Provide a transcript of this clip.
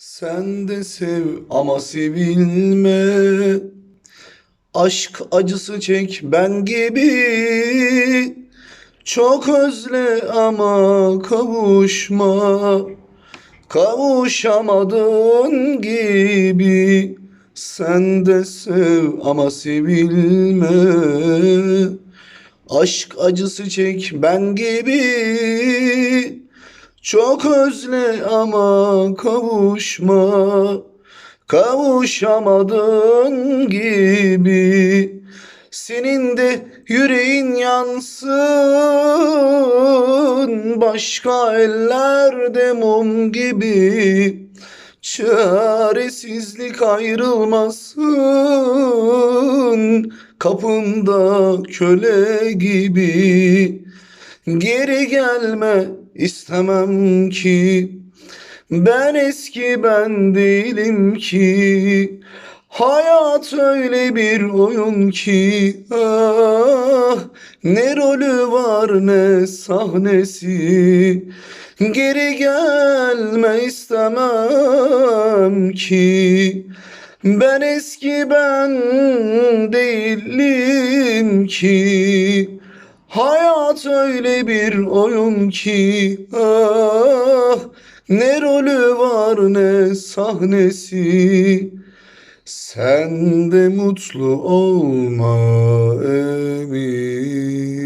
Sen de sev ama sevilme. Aşk acısı çek ben gibi. Çok özle ama kavuşma. Kavuşamadığın gibi. Sen de sev ama sevilme. Aşk acısı çek ben gibi. Çok özle ama kavuşma. Kavuşamadığın gibi. Senin de yüreğin yansın. Başka ellerde mum gibi. Çaresizlik ayrılmasın. Kapında köle gibi. Geri gelme istemem ki. Ben eski ben değilim ki. Hayat öyle bir oyun ki. Ah, ne rolü var ne sahnesi. Geri gelme istemem ki. Ben eski ben değilim ki. Hayat öyle bir oyun ki ah ne rolü var ne sahnesi. Sen de mutlu olma emin